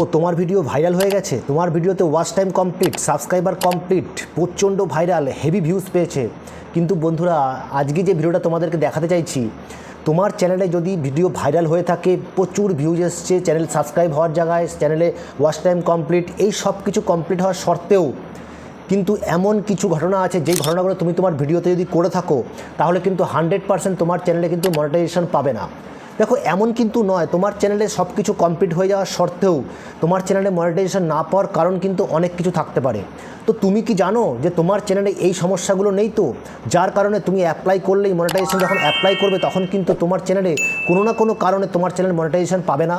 ও তোমার video viral হয়ে গেছে। তোমার ভিডিওতে watch time complete subscriber complete প্রচণ্ড ভাইরাল হেভি ভিউজ পেয়েছে। কিন্তু বন্ধুরা, আজকে যে ভিডিওটা তোমাদেরকে দেখাতে চাইছি, তোমার চ্যানেলে যদি ভিডিও ভাইরাল হয়ে থাকে, প্রচুর ভিউজ এসছে চ্যানেল সাবস্ক্রাইব হওয়ার জায়গায় চ্যানেলে ওয়াচ টাইম কমপ্লিট এই সব কিছু কমপ্লিট হওয়ার সত্ত্বেও কিন্তু এমন কিছু ঘটনা আছে, যেই ঘটনাগুলো তুমি তোমার ভিডিওতে যদি করে থাকো, তাহলে কিন্তু হান্ড্রেড পার্সেন্ট তোমার চ্যানেলে কিন্তু মনিটাইজেশন পাবে না। দেখো, এমন কিন্তু নয়। তোমার চ্যানেলে সব কিছু কমপ্লিট হয়ে যাওয়ার সত্ত্বেও তোমার চ্যানেলে মনিটাইজেশন না পাওয়ার কারণ কিন্তু অনেক কিছু থাকতে পারে। তো তুমি কি জানো যে তোমার চ্যানেলে এই সমস্যাগুলো নেই তো? যার কারণে তুমি অ্যাপ্লাই করলেই মনিটাইজেশন যখন অ্যাপ্লাই করবে, তখন কিন্তু তোমার চ্যানেলে কোনো না কোনো কারণে তোমার চ্যানেল মনিটাইজেশন পাবে না।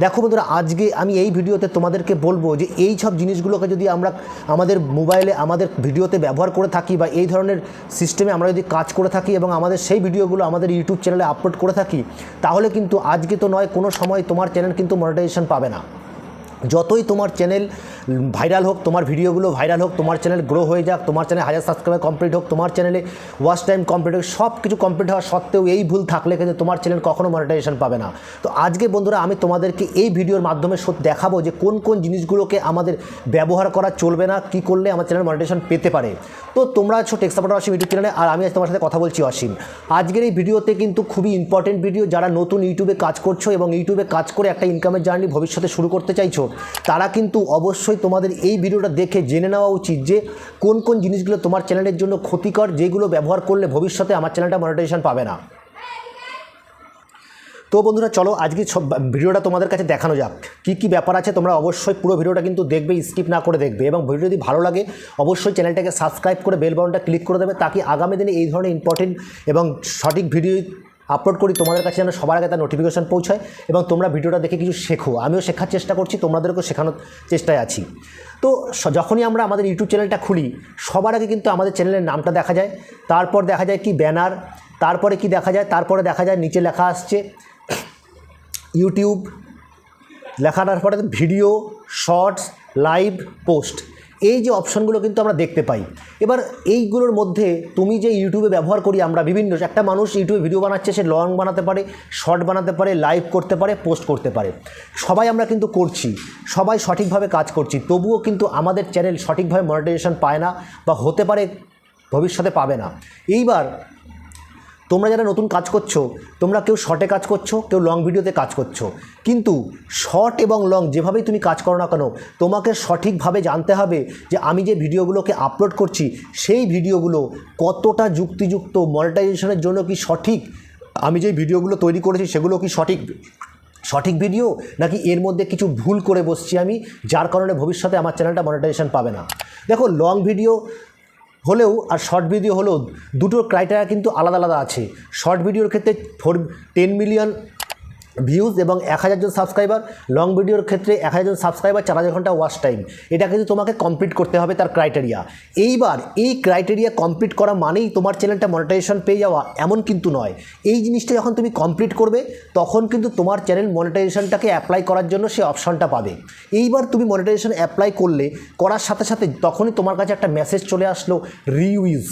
দেখো বন্ধুরা, আজকে আমি এই ভিডিওতে তোমাদেরকে বলব যে এই সব জিনিসগুলোকে যদি আমরা আমাদের মোবাইলে, আমাদের ভিডিওতে ব্যবহার করে থাকি বা এই ধরনের সিস্টেমে আমরা যদি কাজ করে থাকি এবং আমাদের সেই ভিডিওগুলো আমাদের ইউটিউব চ্যানেলে আপলোড করে থাকি, তাহলে কিন্তু আজকে তো নয়, কোনো সময় তোমার চ্যানেল কিন্তু মনিটাইজেশন পাবে না। যতই তোমার চ্যানেল ভাইরাল হোক, তোমার ভিডিওগুলো ভাইরাল হোক, তোমার চ্যানেল গ্রো হয়ে যাক, তোমার চ্যানেল হাজার সাবস্ক্রাইবার কমপ্লিট হোক, তোমার চ্যানেলে ওয়াচ টাইম কমপ্লিট হোক সব কিছু কমপ্লিট হওয়া সত্ত্বেও এই ভুল থাকলে কিন্তু তোমার চ্যানেল কখনো মনিটাইজেশন পাবে না। তো আজকে বন্ধুরা আমি তোমাদেরকে এই ভিডিওর মাধ্যমে দেখাবো যে কোন কোন জিনিসগুলোকে আমাদের ব্যবহার করা চলবে না, কি করলে আমার চ্যানেল মনিটাইজেশন পেতে পারে। তো তোমরা আছো টেক্সাপোর্ট অসীম ইউটিউব চ্যানেলে আর আমি আজ তোমার সাথে কথা বলছি অসীম আজকের এই ভিডিওতে কিন্তু খুবই ইম্পর্টেন্ট ভিডিও যারা নতুন ইউটিউবে কাজ করছ এবং ইউটিউবে কাজ করে একটা ইনকামের জার্নি ভবিষ্যতে শুরু করতে চাইছো তারা কিন্তু অবশ্যই তোমাদের এই ভিডিওটা দেখে জেনে নেওয়া উচিত যে কোন কোন জিনিসগুলো তোমার চ্যানেলের জন্য ক্ষতিকর, যেগুলো ব্যবহার করলে ভবিষ্যতে আমার চ্যানেলটা মনিটাইজেশন পাবে না। তো বন্ধুরা, চলো আজকে সব ভিডিওটা তোমাদের কাছে দেখানো যাক। কী কী ব্যাপার আছে তোমরা অবশ্যই পুরো ভিডিওটা কিন্তু দেখবে স্কিপ না করে দেখবে। এবং ভিডিও যদি ভালো লাগে, অবশ্যই চ্যানেলটাকে সাবস্ক্রাইব করে বেল বাটনটা ক্লিক করে দেবে, তাকে আগামী দিনে এই ধরনের ইম্পর্টেন্ট এবং সঠিক ভিডিও আপলোড করি, তোমাদের কাছে যেন সবার আগে তার নোটিফিকেশান পৌঁছায় এবং তোমরা ভিডিওটা দেখে কিছু শেখো। আমিও শেখার চেষ্টা করছি, তোমাদেরকেও শেখানোর চেষ্টায় আছি। তো যখনই আমরা আমাদের ইউটিউব চ্যানেলটা খুলি, সবার আগে কিন্তু আমাদের চ্যানেলের নামটা দেখা যায়। তারপর দেখা যায় কি ব্যানার তারপরে কি দেখা যায়, তারপরে দেখা যায় নিচে লেখা আসছে ইউটিউব লেখাটার পরে ভিডিও শর্টস লাইভ পোস্ট এই যে অপশনগুলো কিন্তু আমরা দেখতে পাই। এবার এইগুলোর মধ্যে তুমি যে ইউটিউবে ব্যবহার করি আমরা বিভিন্ন, একটা মানুষ ইউটিউবে ভিডিও বানাচ্ছে, সে লং বানাতে পারে, শর্ট বানাতে পারে, লাইভ করতে পারে, পোস্ট করতে পারে। সবাই আমরা কিন্তু করছি, সবাই সঠিকভাবে কাজ করছি, তবুও কিন্তু আমাদের চ্যানেল সঠিকভাবে মনিটাইজেশন পায় না বা হতে পারে ভবিষ্যতে পাবে না। এইবার তোমরা যারা নতুন কাজ করছ, তোমরা কেউ শর্টে কাজ করছ, কেউ লং ভিডিওতে কাজ করছ। কিন্তু শর্ট এবং লং যেভাবেই তুমি কাজ করো না কেন, তোমাকে সঠিকভাবে জানতে হবে যে আমি যে ভিডিওগুলোকে আপলোড করছি, সেই ভিডিওগুলো কতটা যুক্তিযুক্ত মনিটাইজেশনের জন্য কি সঠিক? আমি যে ভিডিওগুলো তৈরি করেছি, সেগুলো কি সঠিক সঠিক ভিডিও নাকি এর মধ্যে কিছু ভুল করে বসছি আমি, যার কারণে ভবিষ্যতে আমার চ্যানেলটা মনিটাইজেশন পাবে না? দেখো লং ভিডিও হলেও আর শর্ট ভিডিও হলেও দুটো ক্রাইটেরিয়া কিন্তু আলাদা আলাদা আছে। শর্ট ভিডিওর ক্ষেত্রে ফোর টেন মিলিয়ন ভিউজ এবং এক হাজার জন সাবস্ক্রাইবার লং ভিডিওর ক্ষেত্রে এক হাজার জন সাবস্ক্রাইবার চার হাজার ঘণ্টা ওয়াচ টাইম এটা কিন্তু তোমাকে কমপ্লিট করতে হবে তার ক্রাইটেরিয়া এইবার এই ক্রাইটেরিয়া কমপ্লিট করা মানেই তোমার চ্যানেলটা মনিটাইজেশন পেয়ে যাওয়া এমন কিন্তু নয়। এই জিনিসটা যখন তুমি কমপ্লিট করবে, তখন কিন্তু তোমার চ্যানেল মনিটাইজেশনটাকে অ্যাপ্লাই করার জন্য সে অপশনটা পাবে। এইবার তুমি মনিটাইজেশন অ্যাপ্লাই করলে, করার সাথে সাথে তখনই তোমার কাছে একটা মেসেজ চলে আসলো রিউজ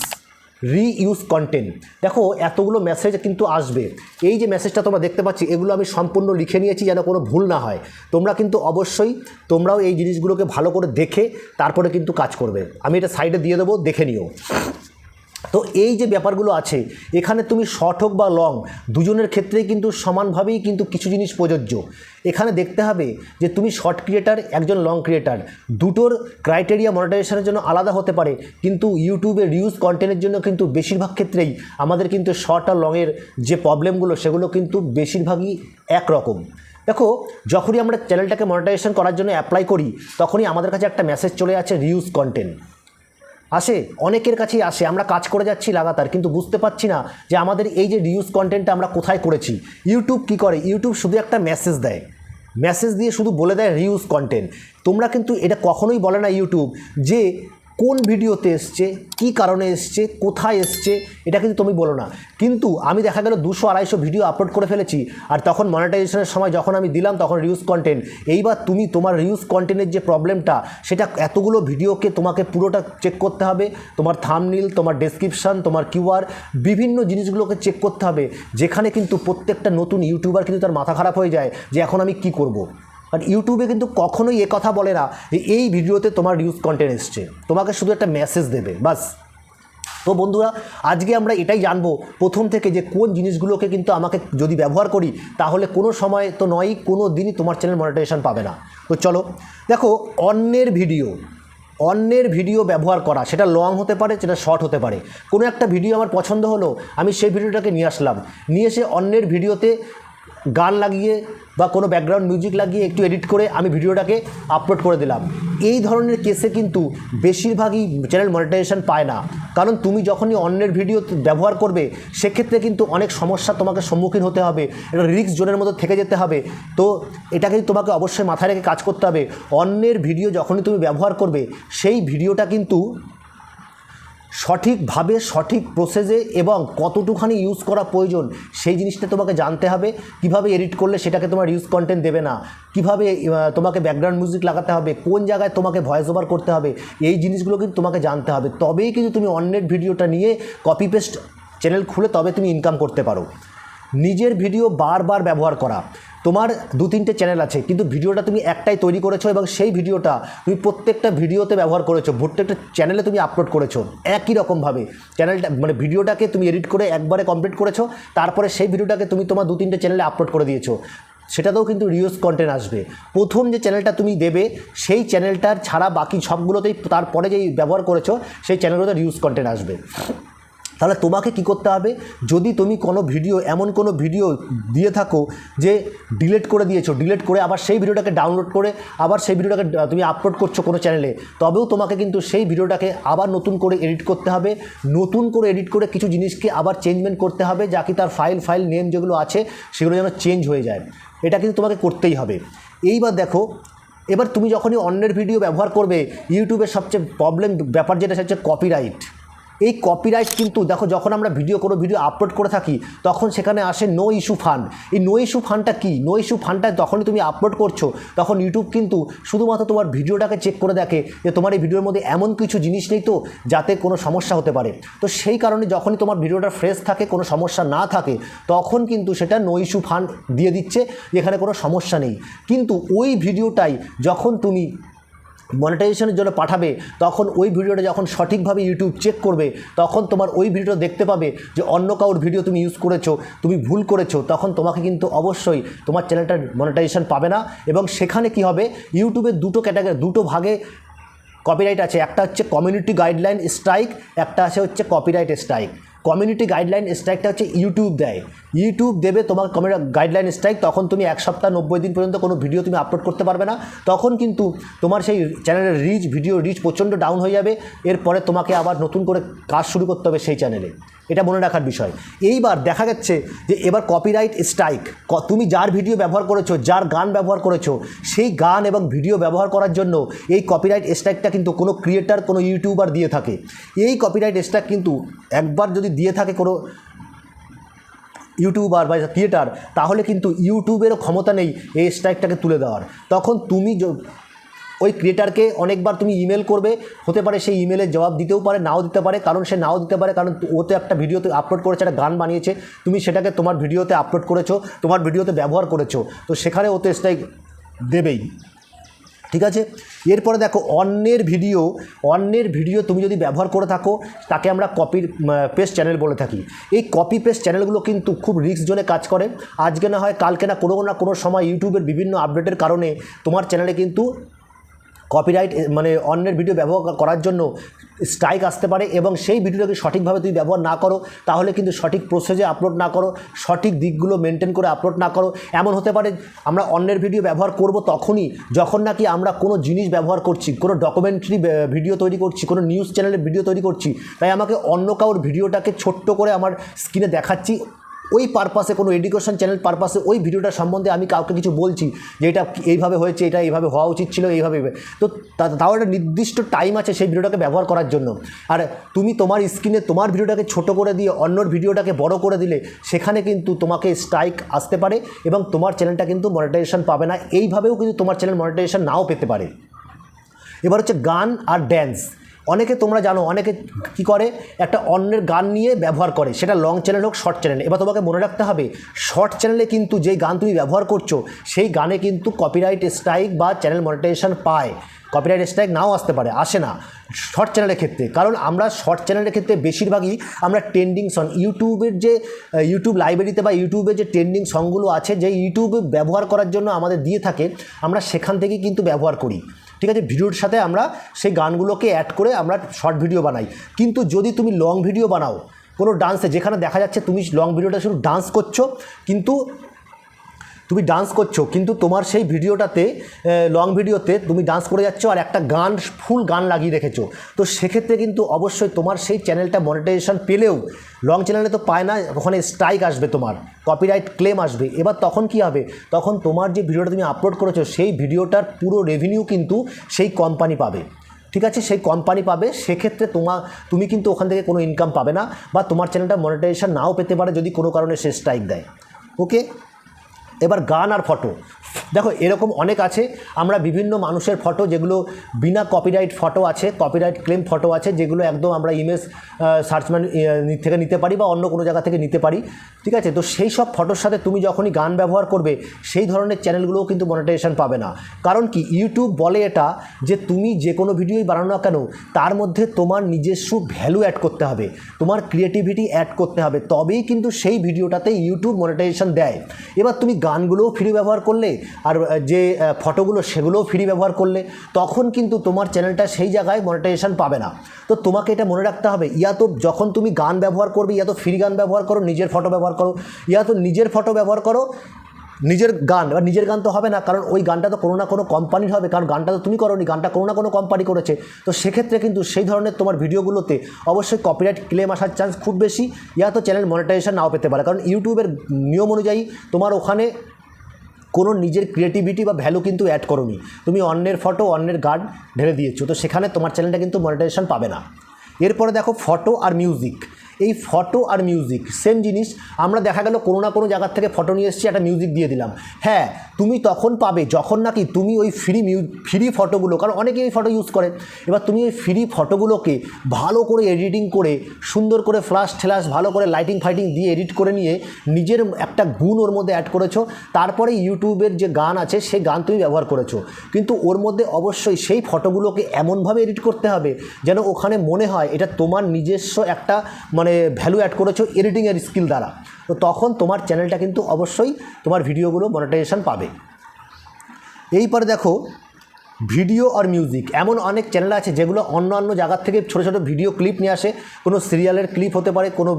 রিইউজ কন্টেন্ট দেখো, এতগুলো মেসেজ কিন্তু আসবে। এই যে মেসেজটা তোমরা দেখতে পাচ্ছি, এগুলো আমি সম্পূর্ণ লিখে নিয়েছি যেন কোনো ভুল না হয়। তোমরা কিন্তু অবশ্যই, তোমরাও এই জিনিসগুলোকে ভালো করে দেখে তারপরে কিন্তু কাজ করবে। আমি এটা সাইডে দিয়ে দেবো, দেখে নিও। তো এই যে ব্যাপারগুলো আছে, এখানে তুমি শর্ট হোক বা লং দুজনের ক্ষেত্রেই কিন্তু সমানভাবেই কিন্তু কিছু জিনিস প্রযোজ্য। এখানে দেখতে হবে যে তুমি শর্ট ক্রিয়েটার একজন লং ক্রিয়েটার দুটোর ক্রাইটেরিয়া মনিটাইজেশনের জন্য আলাদা হতে পারে, কিন্তু ইউটিউবে রিউজ কন্টেন্টের জন্য কিন্তু বেশিরভাগ ক্ষেত্রেই আমাদের কিন্তু শর্ট আর লংয়ের যে প্রবলেমগুলো সেগুলো কিন্তু বেশিরভাগই একরকম। দেখো, যখনই আমরা চ্যানেলটাকে মনিটাইজেশন করার জন্য অ্যাপ্লাই করি, তখনই আমাদের কাছে একটা মেসেজ চলে আছে রিউজ কন্টেন্ট আসে, অনেকের কাছেই আসে। আমরা কাজ করে যাচ্ছি লাগাতার, কিন্তু বুঝতে পারছি না যে আমাদের এই যে রিউজ কন্টেন্টটা আমরা কোথায় করেছি। ইউটিউব কি করে? ইউটিউব শুধু একটা মেসেজ দেয়। মেসেজ দিয়ে শুধু বলে দেয় রিউজ কন্টেন্ট তোমরা কিন্তু এটা কখনোই বলে না ইউটিউব যে কোন ভিডিওতে এসছে, কি কারণে এসছে, কোথায় এসছে, এটা কিন্তু তুমি বলো না। কিন্তু আমি দেখা গেল দুশো আড়াইশো ভিডিও আপলোড করে ফেলেছি, আর তখন মনিটাইজেশনের সময় যখন আমি দিলাম, তখন রিউজ কন্টেন্ট এইবার তুমি তোমার রিউজ কন্টেন্টের যে প্রবলেমটা সেটা এতগুলো ভিডিওকে তোমাকে পুরোটা চেক করতে হবে। তোমার থামনিল তোমার ডেসক্রিপশান তোমার কিউআর বিভিন্ন জিনিসগুলোকে চেক করতে হবে। যেখানে কিন্তু প্রত্যেকটা নতুন ইউটিউবার কিন্তু তার মাথা খারাপ হয়ে যায় যে এখন আমি কি করব। আর ইউটিউবে কিন্তু কখনোই এ কথা বলে না এই ভিডিওতে তোমার নিউজ কন্টেন্ট এসছে। তোমাকে শুধু একটা মেসেজ দেবে, বাস। তো বন্ধুরা, আজকে আমরা এটাই জানব, প্রথম থেকে যে কোন জিনিসগুলোকে কিন্তু আমাকে যদি ব্যবহার করি, তাহলে কোনো সময় তো নয়ই কোনো দিনই তোমার চ্যানেল মনিটাইজেশন পাবে না। তো চলো, দেখো, অন্যের ভিডিও অন্যের ভিডিও ব্যবহার করা, সেটা লং হতে পারে, সেটা শর্ট হতে পারে। কোনো একটা ভিডিও আমার পছন্দ হলো, আমি সেই ভিডিওটাকে নিয়ে আসলাম। নিয়ে এসে অন্যের ভিডিওতে গান লাগিয়ে বা কোনো ব্যাকগ্রাউন্ড মিউজিক লাগিয়ে একটু এডিট করে আমি ভিডিওটাকে আপলোড করে দিলাম। এই ধরনের কেসে কিন্তু বেশিরভাগই চ্যানেল মনিটাইজেশন পায় না। কারণ তুমি যখনই অন্যের ভিডিও ব্যবহার করবে, সেক্ষেত্রে কিন্তু অনেক সমস্যা তোমাকে সম্মুখীন হতে হবে। এটা রিক্স জোনের মধ্যে থেকে যেতে হবে। তো এটাকে তোমাকে অবশ্যই মাথায় রেখে কাজ করতে হবে। অন্যের ভিডিও যখনই তুমি ব্যবহার করবে, সেই ভিডিওটা কিন্তু সঠিকভাবে, সঠিক প্রসেসে এবং কতটুখানি ইউজ করা প্রয়োজন, সেই জিনিসটা তোমাকে জানতে হবে। কীভাবে এডিট করলে সেটাকে তোমার ইউজ কন্টেন্ট দেবে না? কীভাবে তোমাকে ব্যাকগ্রাউন্ড মিউজিক লাগাতে হবে? কোন জায়গায় তোমাকে ভয়েস ওভার করতে হবে? এই জিনিসগুলো কিন্তু তোমাকে জানতে হবে। তবেই কিন্তু তুমি অন্যের ভিডিওটা নিয়ে কপি পেস্ট চ্যানেল খুলে তবে তুমি ইনকাম করতে পারো। নিজের ভিডিও বারবার ব্যবহার করা। তোমার দু তিনটে চ্যানেল আছে, কিন্তু ভিডিওটা তুমি একটাই তৈরি করেছ এবং সেই ভিডিওটা তুমি প্রত্যেকটা ভিডিওতে ব্যবহার করেছ, প্রত্যেকটা চ্যানেলে তুমি আপলোড করেছ, একই রকমভাবে। চ্যানেলটা মানে ভিডিওটাকে তুমি এডিট করে একবারে কমপ্লিট করেছ, তারপরে সেই ভিডিওটাকে তুমি তোমার দু তিনটে চ্যানেলে আপলোড করে দিয়েছ। সেটাতেও কিন্তু রিউজ কন্টেন্ট আসবে। প্রথম যে চ্যানেলটা তুমি দেবে, সেই চ্যানেলটার ছাড়া বাকি সবগুলোতেই তারপরে যেই ব্যবহার করেছ, সেই চ্যানেলগুলোতে রিউজ কন্টেন্ট আসবে। তাহলে তোমাকে কি করতে হবে? যদি তুমি কোনো ভিডিও, এমন কোনো ভিডিও দিয়ে থাকো যে ডিলিট করে দিয়েছ ডিলিট করে আবার সেই ভিডিওটাকে ডাউনলোড করে আবার সেই ভিডিওটাকে তুমি আপলোড করছ কোনো চ্যানেলে তবেও তোমাকে কিন্তু সেই ভিডিওটাকে আবার নতুন করে এডিট করতে হবে। নতুন করে এডিট করে কিছু জিনিসকে আবার চেঞ্জমেন্ট করতে হবে যা কি তার ফাইল ফাইল নেম যেগুলো আছে সেগুলো যেন চেঞ্জ হয়ে যায়। এটা কিন্তু তোমাকে করতেই হবে। এইবার দেখো, এবার তুমি যখনই অন্যের ভিডিও ব্যবহার করবে ইউটিউবের সবচেয়ে প্রবলেম ব্যাপার যেটা সেটা হচ্ছে কপিরাইট এই কপিরাইট কিন্তু দেখো যখন আমরা ভিডিও কোনো ভিডিও আপলোড করে থাকি, তখন সেখানে আসে নো ইস্যু ফান্ড এই নো ইস্যু ফান্ডটা কী? নো ইস্যু ফান্ডটা যখনই তুমি আপলোড করছ, তখন ইউটিউব কিন্তু শুধুমাত্র তোমার ভিডিওটাকে চেক করে দেখে যে তোমার এই ভিডিওর মধ্যে এমন কিছু জিনিস নেই তো, যাতে কোনো সমস্যা হতে পারে। তো সেই কারণে যখনই তোমার ভিডিওটা ফ্রেশ থাকে, কোনো সমস্যা না থাকে, তখন কিন্তু সেটা নো ইস্যু ফান্ড দিয়ে দিচ্ছে, যেখানে কোনো সমস্যা নেই। কিন্তু ওই ভিডিওটাই যখন তুমি মনিটাইজেশনের জন্য পাঠাবে, তখন ওই ভিডিওটা যখন সঠিকভাবে ইউটিউব চেক করবে, তখন তোমার ওই ভিডিওটা দেখতে পাবে যে অন্য কাউর ভিডিও তুমি ইউজ করেছ, তুমি ভুল করেছ, তখন তোমাকে কিন্তু অবশ্যই তোমার চ্যানেলটার মনিটাইজেশন পাবে না। এবং সেখানে কি হবে? ইউটিউবের দুটো ক্যাটাগরি দুটো ভাগে কপিরাইট আছে। একটা হচ্ছে কমিউনিটি গাইডলাইন স্ট্রাইক একটা আছে হচ্ছে কপিরাইট স্ট্রাইক কমিউনিটি গাইডলাইন স্ট্রাইকটা হচ্ছে ইউটিউব দেয়। ইউটিউব দেবে তোমার কমিউনিটি গাইডলাইন স্ট্রাইক তখন তুমি এক সপ্তাহ নব্বই দিন পর্যন্ত কোনো ভিডিও তুমি আপলোড করতে পারবে না। তখন কিন্তু তোমার সেই চ্যানেলের রিচ ভিডিও রিচ প্রচণ্ড ডাউন হয়ে যাবে। এরপরে তোমাকে আবার নতুন করে কাজ শুরু করতে হবে সেই চ্যানেলে এটা মনে রাখার বিষয়। এইবার দেখা যাচ্ছে যে এবার কপিরাইট স্ট্রাইক তুমি যার ভিডিও ব্যবহার করেছ, যার গান ব্যবহার করেছ, সেই গান এবং ভিডিও ব্যবহার করার জন্য এই কপিরাইট স্ট্রাইকটা কিন্তু কোনো ক্রিয়েটার কোনো ইউটিউবার দিয়ে থাকে। এই কপিরাইট স্ট্রাইক কিন্তু একবার যদি দিয়ে থাকে কোনো ইউটিউবার বা ক্রিয়েটার তাহলে কিন্তু ইউটিউবেরও ক্ষমতা নেই এই স্ট্রাইকটাকে তুলে দেওয়ার। তখন তুমি ওই ক্রিয়েটারকে অনেকবার তুমি ইমেল করবে, হতে পারে সেই ইমেলের জবাব দিতেও পারে, নাও দিতে পারে, কারণ সে নাও দিতে পারে, কারণ ও তো একটা ভিডিওতে আপলোড করেছে, একটা গান বানিয়েছে, তুমি সেটাকে তোমার ভিডিওতে আপলোড করেছ, তোমার ভিডিওতে ব্যবহার করেছ, তো সেখানে ও তো স্ট্রাইক দেবেই। ঠিক আছে? এরপরে দেখো, অন্যের ভিডিও অন্যের ভিডিও তুমি যদি ব্যবহার করে থাকো, তাকে আমরা কপির পেস্ট চ্যানেল বলে থাকি। এই কপি পেস্ট চ্যানেলগুলো কিন্তু খুব রিস্ক জোনে কাজ করে। আজকে না হয়, কালকে না কোনো না কোনো সময় ইউটিউবের বিভিন্ন আপডেটের কারণে তোমার চ্যানেলে কিন্তু কপিরাইট মানে অন্যের ভিডিও ব্যবহার করার জন্য স্ট্রাইক আসতে পারে এবং সেই ভিডিওটাকে সঠিকভাবে তুমি ব্যবহার না করো, তাহলে কিন্তু সঠিক প্রসেসে আপলোড না করো, সঠিক দিকগুলো মেনটেন করে আপলোড না করো। এমন হতে পারে আমরা অন্যের ভিডিও ব্যবহার করব তখনই, যখন নাকি আমরা কোনো জিনিস ব্যবহার করছি, কোনো ডকুমেন্টারি ভিডিও তৈরি করছি, কোনো নিউজ চ্যানেলের ভিডিও তৈরি করছি, তাই আমাকে অন্য কারোর ভিডিওটাকে ছোট্ট করে আমার স্ক্রিনে দেখাচ্ছি। ওই পারপাসে কোনো এডুকেশন চ্যানেল পারপাসে ওই ভিডিওটা সম্বন্ধে আমি কাউকে কিছু বলছি যে এটা এইভাবে হয়েছে, এটা এইভাবে হওয়া উচিত ছিল, এইভাবে তো তাও একটা নির্দিষ্ট টাইম আছে সেই ভিডিওটাকে ব্যবহার করার জন্য। আর তুমি তোমার স্ক্রিনে তোমার ভিডিওটাকে ছোট করে দিয়ে অন্যর ভিডিওটাকে বড় করে দিলে, সেখানে কিন্তু তোমাকে স্ট্রাইক আসতে পারে এবং তোমার চ্যানেলটা কিন্তু মনিটাইজেশন পাবে না। এইভাবেও কিন্তু তোমার চ্যানেল মনিটাইজেশন নাও পেতে পারে। এবার হচ্ছে গান আর ড্যান্স অনেকে তোমরা জানো, অনেকে কি করে? একটা অন্যের গান নিয়ে ব্যবহার করে, সেটা লং চ্যানেল হোক শর্ট চ্যানেল এবার তোমাকে মনে রাখতে হবে শর্ট চ্যানেলে কিন্তু যেই গান তুমি ব্যবহার করছ, সেই গানে কিন্তু কপিরাইট স্ট্রাইক বা চ্যানেল মনিটাইজেশন পায়। কপিরাইট স্ট্রাইক নাও আসতে পারে, আসে না শর্ট চ্যানেলের ক্ষেত্রে। কারণ আমরা শর্ট চ্যানেলের ক্ষেত্রে বেশিরভাগই আমরা ট্রেন্ডিং সং ইউটিউবের যে ইউটিউব লাইব্রেরিতে বা ইউটিউবে যে ট্রেন্ডিং সংগুলো আছে যে ইউটিউবে ব্যবহার করার জন্য আমাদের দিয়ে থাকে, আমরা সেখান থেকেই কিন্তু ব্যবহার করি। ঠিক আছে, ভিডিওর সাথে আমরা সেই গানগুলোকে অ্যাড করে আমরা শর্ট ভিডিও বানাই। কিন্তু যদি তুমি লং ভিডিও বানাও, কোনো ডান্সে যেখানে দেখা যাচ্ছে তুমি লং ভিডিওটা শুধু ডান্স করছ, কিন্তু তুমি ডান্স করছ, কিন্তু তোমার সেই ভিডিওটাতে লং ভিডিওতে তুমি ডান্স করে যাচ্ছ আর একটা গান ফুল গান লাগিয়ে রেখেছো। তো সেক্ষেত্রে কিন্তু অবশ্যই তোমার সেই চ্যানেলটা মনিটাইজেশন পেলেও লং চ্যানেলে তো পায় না, ওখানে স্ট্রাইক আসবে তোমার কপিরাইট ক্লেম আসবে। এবার তখন কি হবে? তখন তোমার যে ভিডিওটা তুমি আপলোড করেছ, সেই ভিডিওটার পুরো রেভিনিউ কিন্তু সেই কোম্পানি পাবে। ঠিক আছে? সেই কোম্পানি পাবে, সেক্ষেত্রে তোমার তুমি কিন্তু ওখান থেকে কোনো ইনকাম পাবে না বা তোমার চ্যানেলটা মনিটাইজেশন নাও পেতে পারে যদি কোনো কারণে সে স্ট্রাইক দেয়। ওকে এবার গান আর ফটো। দেখো, এরকম অনেক আছে। আমরা বিভিন্ন মানুষের ফটো, যেগুলো বিনা কপিরাইট ফটো আছে কপিরাইট ক্লেম ফটো আছে, যেগুলো একদম আমরা ইমেজ সার্চম্যান থেকে নিতে পারি বা অন্য কোনো জায়গা থেকে নিতে পারি। ঠিক আছে? তো সেই সব ফটোর সাথে তুমি যখনই গান ব্যবহার করবে, সেই ধরনের চ্যানেলগুলোও কিন্তু মনিটাইজেশন পাবে না। কারণ কি? ইউটিউব বলে এটা যে তুমি যে কোনো ভিডিওই বানানো কেন, তার মধ্যে তোমার নিজস্ব ভ্যালু অ্যাড করতে হবে। তোমার ক্রিয়েটিভিটি অ্যাড করতে হবে। তবেই কিন্তু সেই ভিডিওটাতে ইউটিউব মনিটাইজেশন দেয়। এবার তুমি গানগুলোও ফ্রি ব্যবহার করলে আর যে ফটোগুলো সেগুলোও ফ্রি ব্যবহার করলে তখন কিন্তু তোমার চ্যানেলটা সেই জায়গায় মনিটাইজেশন পাবে না। তো তোমাকে এটা মনে রাখতে হবে, ইয়া তো যখন তুমি গান ব্যবহার করবে, ইয়া তো ফ্রি গান ব্যবহার করো, নিজের ফটো ব্যবহার করো, ইয়া তো নিজের ফটো ব্যবহার করো নিজের গান, এবার নিজের গান তো হবে না, কারণ ওই গানটা তো কোনো না কোনো কোম্পানির হবে, কারণ গানটা তো তুমি করোনি, গানটা কোনো না কোনো কোম্পানি করেছে। তো সেক্ষেত্রে কিন্তু সেই ধরনের তোমার ভিডিওগুলোতে অবশ্যই কপিরাইট ক্লেম আসার চান্স খুব বেশি। ইয়া তো চ্যানেল মনিটাইজেশন নাও পেতে পারে, কারণ ইউটিউবের নিয়ম অনুযায়ী তোমার ওখানে কোনো নিজের ক্রিয়েটিভিটি বা ভ্যালু কিন্তু অ্যাড করোনি। তুমি অন্যের ফটো অন্যের গান ঢেলে দিয়েছ, তো সেখানে তোমার চ্যানেলটা কিন্তু মনিটাইজেশন পাবে না। এরপরে দেখো ফটো আর মিউজিক এই ফটো আর মিউজিক সেম জিনিস। আমরা দেখা গেল কোনো না কোনো জায়গার থেকে ফটো নিয়ে এসেছি, একটা মিউজিক দিয়ে দিলাম। হ্যাঁ তুমি তখন পাবে যখন নাকি তুমি ওই ফ্রি মিউ ফ্রি ফটোগুলো কারণ অনেকেই এই ফটো ইউজ করে এবার তুমি ওই ফ্রি ফটোগুলোকে ভালো করে এডিটিং করে, সুন্দর করে ফ্লাশ ঠেলাস ভালো করে লাইটিং ফাইটিং দিয়ে এডিট করে নিয়ে নিজের একটা গুণ ওর মধ্যে অ্যাড করেছ। তারপরে ইউটিউবের যে গান আছে, সেই গান তুমি ব্যবহার করেছ। কিন্তু ওর মধ্যে অবশ্যই সেই ফটোগুলোকে এমনভাবে এডিট করতে হবে যেন ওখানে মনে হয় এটা তোমার নিজস্ব একটা মানে ভ্যালু অ্যাড করেছ এডিটিংয়ের স্কিল দ্বারা। তো তখন তোমার চ্যানেলটা কিন্তু অবশ্যই তোমার ভিডিওগুলো মনিটাইজেশান পাবে। এইপরে দেখো ভিডিও আর মিউজিক এমন অনেক চ্যানেল আছে যেগুলো অন্য অন্য জায়গার থেকে ছোটো ছোটো ভিডিও ক্লিপ নিয়ে আসে। কোনো সিরিয়ালের ক্লিপ হতে পারে, কোনো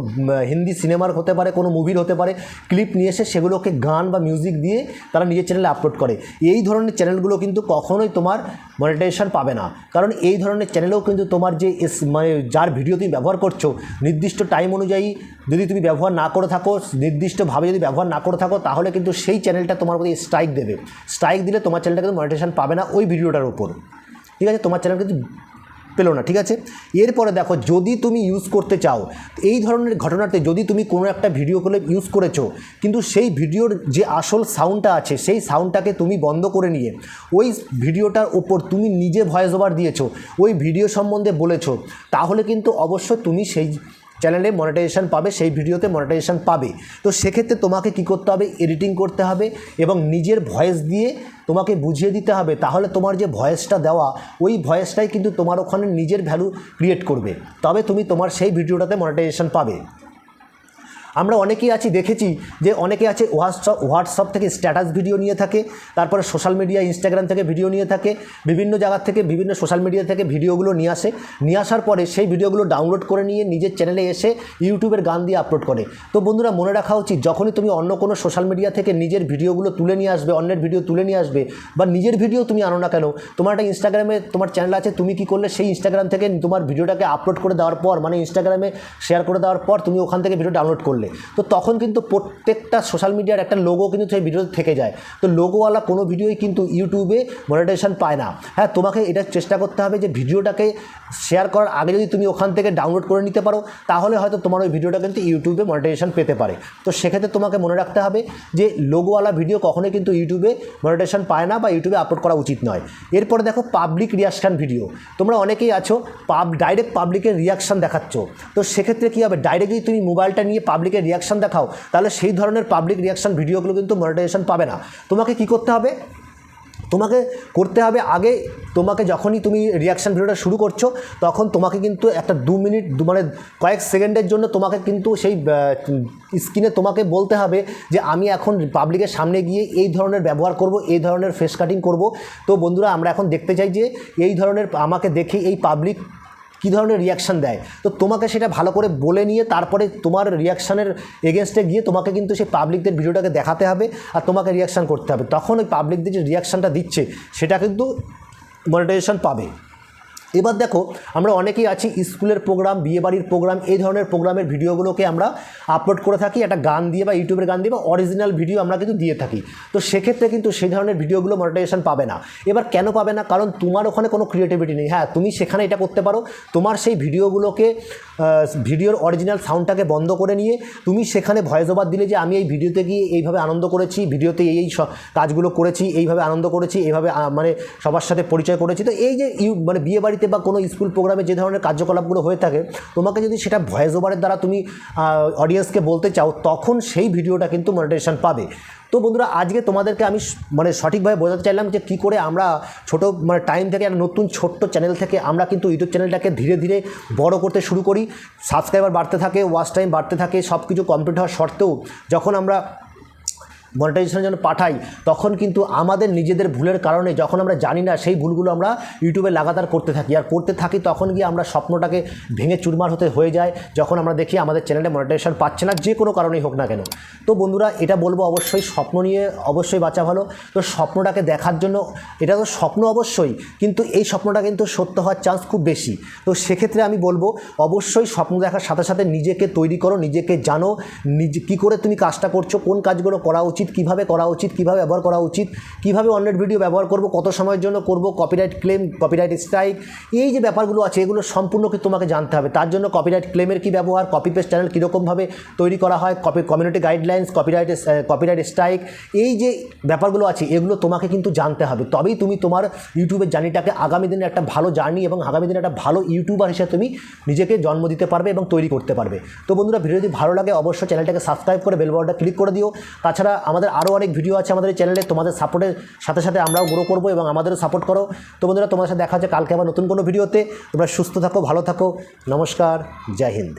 হিন্দি সিনেমার হতে পারে, কোনো মুভির হতে পারে, ক্লিপ নিয়ে এসে সেগুলোকে গান বা মিউজিক দিয়ে তারা নিজের চ্যানেলে আপলোড করে। এই ধরনের চ্যানেলগুলো কিন্তু কখনোই তোমার মনিটাইজেশন পাবে না। কারণ এই ধরনের চ্যানেলেও কিন্তু তোমার যে মানে যার ভিডিও তুমি ব্যবহার করছ, নির্দিষ্ট টাইম অনুযায়ী যদি তুমি ব্যবহার না করে থাকো, নির্দিষ্টভাবে যদি ব্যবহার না করে থাকো, তাহলে কিন্তু সেই চ্যানেলটা তোমার মধ্যে স্ট্রাইক দেবে। স্ট্রাইক দিলে তোমার চ্যানেলটা কিন্তু মনিটাইজেশন পাবে না ওই ভিডিওটার উপর। ঠিক আছে? তোমার চ্যানেল কিন্তু পেল না, ঠিক আছে? এরপরে দেখো, যদি তুমি ইউজ করতে চাও, এই ধরনের ঘটনাতে যদি তুমি কোনো একটা ভিডিও করে ইউজ করেছ, কিন্তু সেই ভিডিওর যে আসল সাউন্ডটা আছে, সেই সাউন্ডটাকে তুমি বন্ধ করে নিয়ে, ওই ভিডিওটার ওপর তুমি নিজে ভয়েস ওভার দিয়েছ, ওই ভিডিও সম্বন্ধে বলেছ, তাহলে কিন্তু অবশ্যই তুমি সেই চ্যানেলে মনিটাইজেশান পাবে, সেই ভিডিওতে মনিটাইজেশান পাবে। তো সেক্ষেত্রে তোমাকে কি করতে হবে? এডিটিং করতে হবে এবং নিজের ভয়েস দিয়ে তোমাকে বুঝিয়ে দিতে হবে। তাহলে তোমার যে ভয়েসটা দেওয়া, ওই ভয়েসটাই কিন্তু তোমার ওখানে নিজের ভ্যালু ক্রিয়েট করবে। তবে তুমি তোমার সেই ভিডিওটাতে মনিটাইজেশান পাবে। আমরা অনেকেই আছি, দেখেছি যে অনেকে আছে হোয়াটসঅ্যাপ হোয়াটসঅ্যাপ থেকে স্ট্যাটাস ভিডিও নিয়ে থাকে, তারপরে সোশ্যাল মিডিয়া ইনস্টাগ্রাম থেকে ভিডিও নিয়ে থাকে, বিভিন্ন জায়গার থেকে বিভিন্ন সোশ্যাল মিডিয়া থেকে ভিডিওগুলো নিয়ে আসে। নিয়ে আসার পরে সেই ভিডিওগুলো ডাউনলোড করে নিয়ে নিজের চ্যানেলে এসে ইউটিউবের গান দিয়ে আপলোড করে। তো বন্ধুরা, মনে রাখা উচিত, যখনই তুমি অন্য কোনো সোশ্যাল মিডিয়া থেকে নিজের ভিডিওগুলো তুলে নিয়ে আসবে, অন্যের ভিডিও তুলে নিয়ে আসবে, বা নিজের ভিডিও তুমি আনো না কেন, তোমার একটা ইনস্টাগ্রামে তোমার চ্যানেল আছে, তুমি কি করলে সেই ইনস্টাগ্রাম থেকে তোমার ভিডিওটাকে আপলোড করে দেওয়ার পর মানে ইনস্টাগ্রামে শেয়ার করে দেওয়ার পর তুমি ওখান থেকে ভিডিও ডাউনলোড করলে। করলে তো তখন কিন্তু প্রত্যেকটা সোশ্যাল মিডিয়ার একটা লোগো কিন্তু সেই ভিডিওতে থেকে যায়। তো লোগোওয়ালা কোনো ভিডিওই কিন্তু ইউটিউবে মনিটাইজেশন পায় না। হ্যাঁ তোমাকে এটা চেষ্টা করতে হবে যে ভিডিওটাকে শেয়ার করার আগে যদি তুমি ওখান থেকে ডাউনলোড করে নিতে পারো, তাহলে হয়তো তোমার ওই ভিডিওটা কিন্তু ইউটিউবে মনিটাইজেশন পেতে পারে। তো সেক্ষেত্রে তোমাকে মনে রাখতে হবে যে লোগোওয়ালা ভিডিও কখনোই কিন্তু ইউটিউবে মনিটাইজেশন পায় না বা ইউটিউবে আপলোড করা উচিত নয়। এরপরে দেখো পাবলিক রিয়াকশান ভিডিও তোমরা অনেকেই আছো পাব ডাইরেক্ট পাবলিকের রিয়াকশান দেখাচ্ছ। তো সেক্ষেত্রে কী হবে? ডাইরেক্ট যদি তুমি মোবাইলটা নিয়ে পাবলিকের রিয়াকশান দেখাও, তাহলে সেই ধরনের পাবলিক রিয়াকশান ভিডিওগুলো কিন্তু মনিটাইজেশন পাবে না। তোমাকে কি করতে হবে? তোমাকে করতে হবে আগে তোমাকে যখনই তুমি রিয়াকশান ভিডিওটা শুরু করছ, তখন তোমাকে কিন্তু একটা দু মিনিট মানে কয়েক সেকেন্ডের জন্য তোমাকে কিন্তু সেই স্ক্রিনে তোমাকে বলতে হবে যে, আমি এখন পাবলিকের সামনে গিয়ে এই ধরনের ব্যবহার করব, এই ধরনের ফেস কাটিং করব। তো বন্ধুরা, আমরা এখন দেখতে চাই যে, এই ধরনের আমাকে দেখে এই পাবলিক কী ধরনের রিয়াকশান দেয়? তো তোমাকে সেটা ভালো করে বলে নিয়ে তারপরে তোমার রিয়াকশানের এগেনস্টে গিয়ে তোমাকে কিন্তু সেই পাবলিকদের ভিডিওটাকে দেখাতে হবে আর তোমাকে রিয়াকশান করতে হবে। তখন ওই পাবলিকদের যে রিয়াকশানটা দিচ্ছে, সেটা কিন্তু মনিটাইজেশন পাবে। এবার দেখো, আমরা অনেকেই আছি স্কুলের প্রোগ্রাম বিয়েবাড়ির প্রোগ্রাম এই ধরনের প্রোগ্রামের ভিডিওগুলোকে আমরা আপলোড করে থাকি, একটা গান দিয়ে বা ইউটিউবের গান দিয়ে বা অরিজিনাল ভিডিও আমরা কিন্তু দিয়ে থাকি। তো সেক্ষেত্রে কিন্তু সেই ধরনের ভিডিওগুলো মনিটাইজেশন পাবে না। এবার কেন পাবে না? কারণ তোমার ওখানে কোনো ক্রিয়েটিভিটি নেই। হ্যাঁ তুমি সেখানে এটা করতে পারো। তোমার সেই ভিডিওগুলোকে ভিডিওর অরিজিনাল সাউন্ডটাকে বন্ধ করে নিয়ে তুমি সেখানে ভয়েস ওভার দিলে যে আমি এই ভিডিওতে গিয়ে এইভাবে আনন্দ করেছি, ভিডিওতে এই কাজগুলো করেছি, এইভাবে আনন্দ করেছি, এইভাবে মানে সবার সাথে পরিচয় করেছি। তো এই যে মানে বিয়ে বাড়িতে বা কোনো স্কুল প্রোগ্রামে যে ধরনের কার্যকলাপগুলো হয়ে থাকে, তোমাকে যদি সেটা ভয়েস ওভারের দ্বারা তুমি অডিয়েন্সকে বলতে চাও, তখন সেই ভিডিওটা কিন্তু মনিটাইজেশন পাবে। তো বন্ধুরা, আজকে তোমাদেরকে আমি মানে সঠিকভাবে বোঝাতে চাইলাম যে কী করে আমরা ছোট মানে টাইম থেকে একটা নতুন ছোট্ট চ্যানেল থেকে আমরা কিন্তু ইউটিউব চ্যানেলটাকে ধীরে ধীরে বড় করতে শুরু করি। সাবস্ক্রাইবার বাড়তে থাকে ওয়াচ টাইম বাড়তে থাকে সব কিছু কমপ্লিট হওয়ার সত্ত্বেও যখন আমরা মনিটাইজেশনের জন্য পাঠাই, তখন কিন্তু আমাদের নিজেদের ভুলের কারণে যখন আমরা জানি না সেই ভুলগুলো আমরা ইউটিউবে লাগাতার করতে থাকি। আর করতে থাকি তখন গিয়ে আমরা স্বপ্নটাকে ভেঙে চুরমার হতে হয়ে যায়, যখন আমরা দেখি আমাদের চ্যানেলে মনিটাইজেশন পাচ্ছে না, যে কোনো কারণেই হোক না কেন। তো বন্ধুরা, এটা বলব অবশ্যই, স্বপ্ন নিয়ে অবশ্যই বাঁচা ভালো। তো স্বপ্নটাকে দেখার জন্য, এটা তো স্বপ্ন অবশ্যই, কিন্তু এই স্বপ্নটা কিন্তু সত্য হওয়ার চান্স খুব বেশি। তো সেক্ষেত্রে আমি বলব, অবশ্যই স্বপ্ন দেখার সাথে সাথে নিজেকে তৈরি করো, নিজেকে জানো, নিজে, কী করে তুমি কাজটা করছ, কোন কাজগুলো করা উচিত কীভাবে করা উচিত, কীভাবে ব্যবহার করা উচিত, কীভাবে অন্যের ভিডিও ব্যবহার করব, কত সময়ের জন্য করব কপিরাইট ক্লেম কপিরাইট স্ট্রাইক এই যে ব্যাপারগুলো আছে, এগুলো সম্পূর্ণ কি তোমাকে জানতে হবে। তার জন্য কপিরাইট ক্লেমের কী ব্যবহার কপি পেস্ট চ্যানেল কীরকমভাবে তৈরি করা হয় copy community guidelines copyright copyright strike এই যে ব্যাপারগুলো আছে, এগুলো তোমাকে কিন্তু জানতে হবে। তবেই তুমি তোমার ইউটিউবের জার্নিটাকে আগামী দিনে একটা ভালো জার্নি এবং আগামী দিনে একটা ভালো ইউটিউবার হিসেবে তুমি নিজেকে জন্ম দিতে পারবে এবং তৈরি করতে পারবে। তো বন্ধুরা ভিডিও যদি ভালো লাগে অবশ্যই চ্যানেলটাকে সাবস্ক্রাইব করে বেল ক্লিক করে দিও। তাছাড়া আমাদের আরও অনেক ভিডিও আছে আমাদের চ্যানেলে তোমাদের সাপোর্টের সাথে সাথে আমরাও গ্রো করব এবং আমাদেরও সাপোর্ট করো। তো বন্ধুরা, তোমাদের সাথে দেখা হচ্ছে কালকে আবার নতুন কোনো ভিডিওতে তোমরা সুস্থ থাকো, ভালো থাকো। নমস্কার, জয় হিন্দ।